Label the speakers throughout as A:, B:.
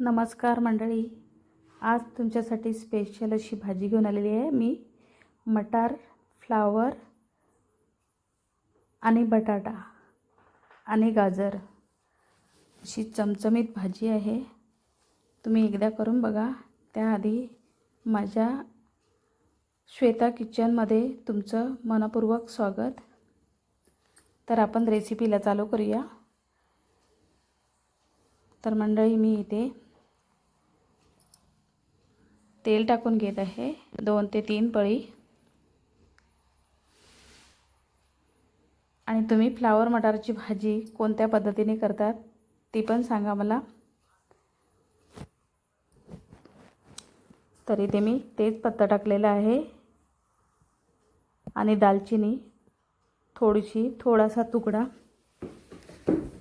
A: नमस्कार मंडळी. आज तुमच्यासाठी स्पेशल अशी भाजी घेऊन आलेली आहे मी. मटार फ्लावर आणि बटाटा आणि गाजर. अशी चमचमीत भाजी आहे. तुम्ही एकदा करून बघा. त्याआधी माझ्या श्वेता किचनमध्ये तुमचं मनपूर्वक स्वागत. तर आपण रेसिपीला चालू करूया. तर मंडळी मी इथे तेल टाकून घेत आहे. दोन ते तीन पळी. आणि तुम्ही फ्लावर मटारची भाजी कोणत्या पद्धतीने करतात ती पण सांगा मला. तर इथे मी तेच पत्ता टाकलेला आहे. आणि दालचिनी थोडीशी थोडासा तुकडा.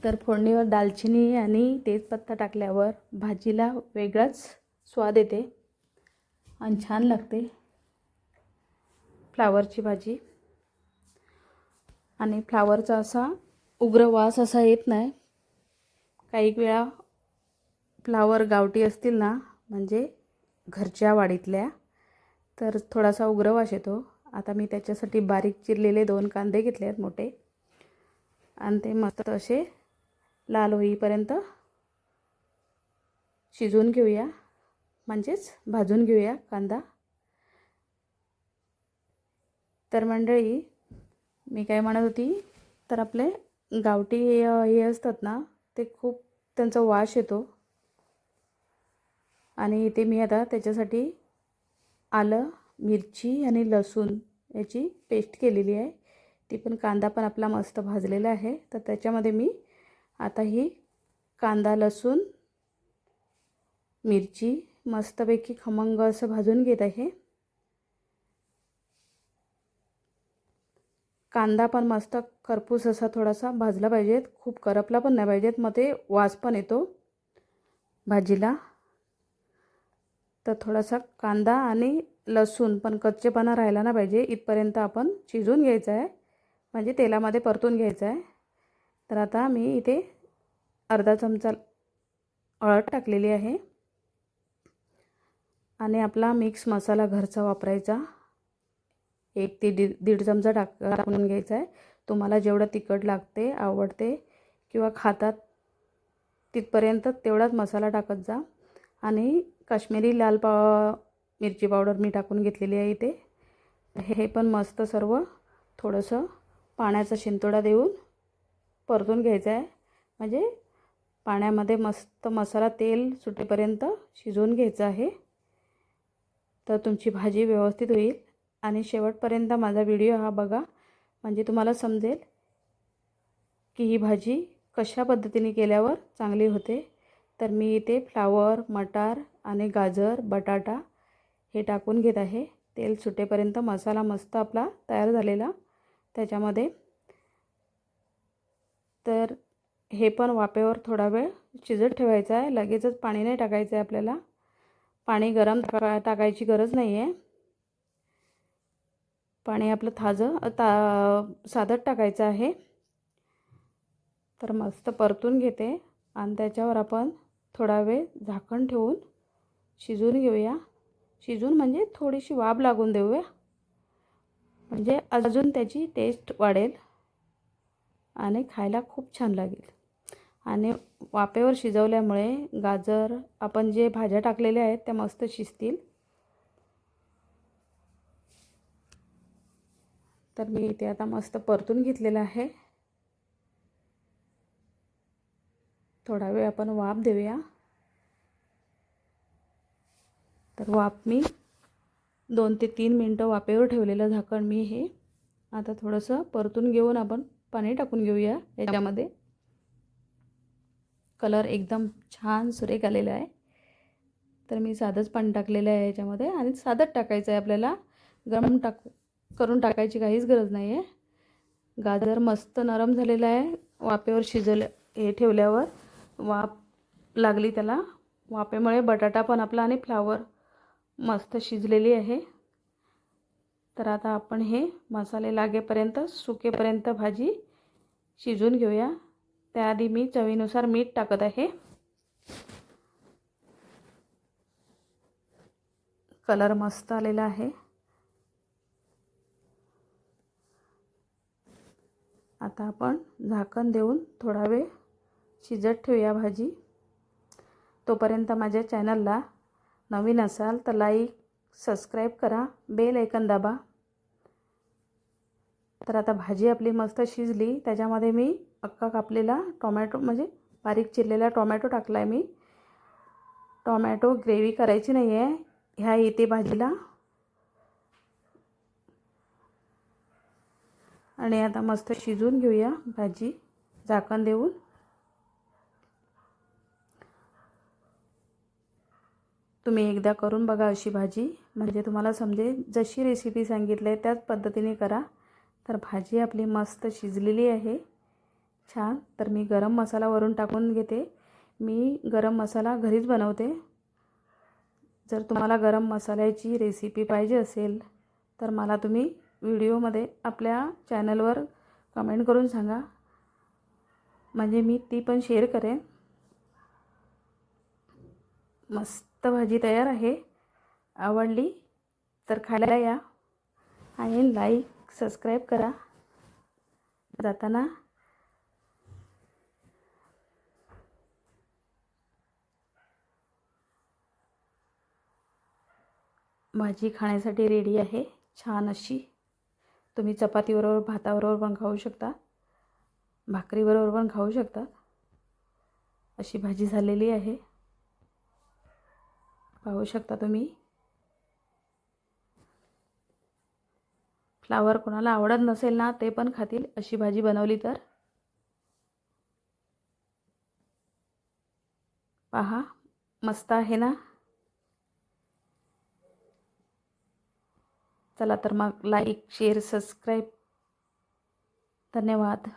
A: तर फोडणीवर दालचिनी आणि तेजपत्ता टाकल्यावर भाजीला वेगळाच स्वाद येते. आणि छान लागते. फ्लावरची भाजी. आणि फ्लावरचा असा उग्र वास असा येत नाही. काही वेळा फ्लावर गावठी असतील ना म्हणजे घरच्या वाडीतल्या तर थोडासा उग्र वास येतो. आता मी त्याच्यासाठी बारीक चिरलेले दोन कांदे घेतले आहेत मोठे. आणि ते मस्त असे लाल होईपर्यंत शिजवून घेऊया. म्हणजेच भाजून घेऊया कांदा. तर मंडळी मी काय म्हणत होती तर आपले गावठी हे असतात ना ते खूप त्यांचा वास येतो. आणि इथे मी आता त्याच्यासाठी आलं मिरची आणि लसूण याची पेस्ट केलेली आहे. ती पण कांदा पण आपला मस्त भाजलेला आहे. तर त्याच्यामध्ये मी आता ही कांदा लसूण मिरची मस्तपैकी खमंग असं भाजून घेत आहे. कांदा पण मस्त खरपूस असा थोडासा भाजला पाहिजेत. खूप करपला पण नाही पाहिजेत. मग ते वास पण येतो भाजीला. तर थोडासा कांदा आणि लसूण पण कच्चेपणा राहिला ना पाहिजे. इथपर्यंत आपण शिजून घ्यायचं आहे. म्हणजे तेलामध्ये परतून घ्यायचं आहे. तर आता मी इथे अर्धा चमचा हळद टाकलेली आहे. आणि आपला मिक्स मसाला घरचा वापरायचा. एक ते दीड दीड चमचा टाक टाकून घ्यायचा आहे तुम्हाला जेवढं तिखट लागते आवडते किंवा खातात तिथपर्यंत तेवढाच मसाला टाकत जा. आणि काश्मीरी लाल पा मिरची पावडर मी टाकून घेतलेली आहे इथे. हे पण मस्त सर्व थोडंसं पाण्याचा शिंतोडा देऊन परतून घ्यायचं आहे म्हणजे पाण्यामध्ये मस्त मसाला तेल सुटेपर्यंत शिजवून घ्यायचं आहे. तर तुमची भाजी व्यवस्थित होईल. आणि शेवटपर्यंत माझा व्हिडिओ हा बघा. म्हणजे तुम्हाला समजेल की ही भाजी कशा पद्धतीने केल्यावर चांगली होते. तर मी इथे फ्लावर मटार आणि गाजर बटाटा हे टाकून घेत आहे. तेल सुटेपर्यंत मसाला मस्त आपला तयार झालेला. त्याच्यामध्ये तर हे पण वाफेवर थोडा वेळ शिजत ठेवायचं आहे. लगेचच पाणी नाही टाकायचं आहे आपल्याला. पाणी गरम टाका टाकायची गरज नाही आहे पाणी आपलं थाजं ता साधत टाकायचं आहे. तर मस्त परतून घेते आणि त्याच्यावर आपण थोडा वेळ झाकण ठेवून शिजवून घेऊया. शिजून म्हणजे थोडीशी वाब लागून देऊया. म्हणजे अजून त्याची टेस्ट वाढेल आणि खायला खूप छान लागेल. आणि वाफेवर शिजवल्यामुळे गाजर आपण जे भाज्या टाकलेल्या आहेत त्या मस्त शिजतील. तर मी इथे आता मस्त परतून घेतलेलं आहे. थोडा वेळ आपण वाफ देऊया. तर वाफ मी दोन ते तीन मिनटं वाफेवर ठेवलेलं झाकण मी हे. आता थोडंसं परतून घेऊन आपण पाणी टाकून घेऊया याच्यामध्ये. कलर एकदम छान सुरेख आलेला आहे. तर मी साधंच पाणी टाकलेलं आहे याच्यामध्ये आणि साधंच टाकायचं आहे आपल्याला. गरम टाक करून टाकायची काहीच गरज नाही आहे गाजर मस्त नरम झालेलं आहे. वाफेवर शिजवलं हे ठेवल्यावर वाफ लागली त्याला. वाफेमुळे बटाटा पण आपला आणि फ्लावर मस्त शिजलेली आहे. तर आता आपण हे मसाले लागेपर्यंत सुकेपर्यंत भाजी शिजून घेऊया. त्याआधी मी चवीनुसार मीठ टाकत आहे. कलर मस्त आलेला आहे. आता आपण झाकण देऊन थोडा वेळ शिजत ठेवूया भाजी. तोपर्यंत माझ्या चॅनलला नवीन असाल तर लाईक सबस्क्राईब करा बेल ऐकन दाबा. तर आता भाजी आपली मस्त शिजली त्याच्यामध्ये मी अक्का कापलेला टोमॅटो म्हणजे बारीक चिरलेला टोमॅटो टाकला आहे मी. टोमॅटो ग्रेव्ही करायची नाही आहे ह्या येते भाजीला. आणि आता मस्त शिजवून घेऊया भाजी झाकण देऊन. तुम्ही एकदा करून बघा अशी भाजी. म्हणजे तुम्हाला समजेल जशी रेसिपी सांगितली आहे त्याच पद्धतीने करा. तर भाजी आपली मस्त शिजलेली आहे. छान. तर मी गरम मसाला वरून टाकून घेते. मी गरम मसाला घरीच बनवते. जर तुम्हाला गरम मसाल्याची रेसिपी पाहिजे असेल तर मला तुम्ही व्हिडिओमध्ये आपल्या चॅनलवर कमेंट करून सांगा. म्हणजे मी ती पण शेअर करेन. मस्त भाजी तयार आहे. आवडली तर खायला या. आणि लाईक सबस्क्राईब करा. जाताना भाजी खाण्यासाठी रेडी आहे. छान अशी. तुम्ही चपातीबरोबर भाताबरोबर पण खाऊ शकता. भाकरीबरोबर पण खाऊ शकता. अशी भाजी झालेली आहे. पाहू शकता तुम्ही. फ्लावर कोणाला आवडत नसेल ना ते पण खातील. अशी भाजी बनवली तर. पहा मस्त आहे ना? चला तर मग लाईक शेअर सबस्क्राईब धन्यवाद.